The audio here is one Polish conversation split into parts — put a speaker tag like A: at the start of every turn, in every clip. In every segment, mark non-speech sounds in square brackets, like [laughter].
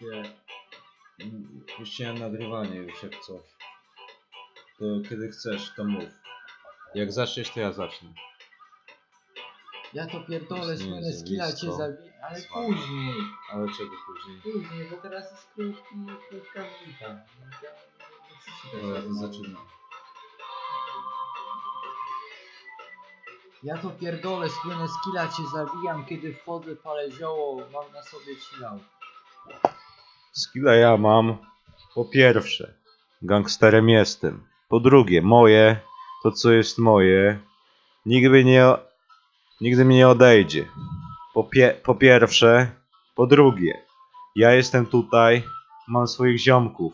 A: puściłem, mm, puściłem nagrywanie już jak coś. To kiedy chcesz, to mów. Jak zaczniesz, to ja zacznę.
B: Ja to pierdolę,
A: Istnieje
B: słynne skilla cię
A: zjawisko.
B: zabiję, ale
A: Słabe.
B: później.
A: Ale czego później?
B: Później, bo teraz jest krótki, krótka nie się
A: Dobra, to zaczynam.
B: Ja to pierdolę, słynne skilla cię zabijam, kiedy wchodzę, palę zioło, mam na sobie chillout.
A: Skilla ja mam. Po pierwsze, gangsterem jestem. Po drugie, moje, to co jest moje, nigdy nie, nigdy mi nie odejdzie. Po, pie, po pierwsze, po drugie, ja jestem tutaj, mam swoich ziomków.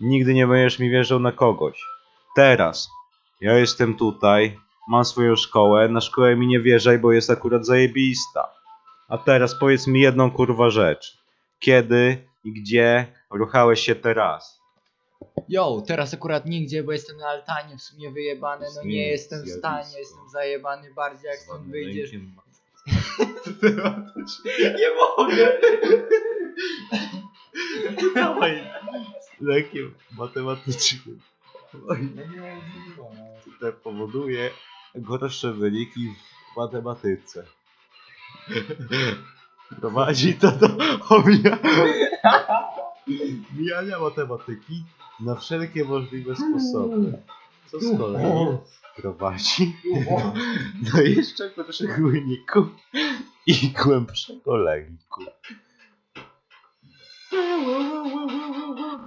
A: Nigdy nie będziesz mi wierzył na kogoś. Teraz, ja jestem tutaj, mam swoją szkołę, na szkołę mi nie wierzaj, bo jest akurat zajebista. A teraz powiedz mi jedną kurwa rzecz kiedy i gdzie ruchałeś się teraz.
B: Yo, teraz akurat nigdzie, bo jestem na altanie, w sumie wyjebany, no nie
A: Istnieje
B: jestem w stanie,
A: zjawisko.
B: jestem zajebany bardziej jak stąd wyjdziesz. [laughs] Nie mogę! [laughs]
A: Dawaj, z lekiem matematycznym. Które powoduje gorsze wyniki w matematyce. [laughs] Prowadzi to do omija... mijania matematyki na wszelkie możliwe sposoby. Co z kolei prowadzi do jeszcze gorszych wyników i głębszego lęku.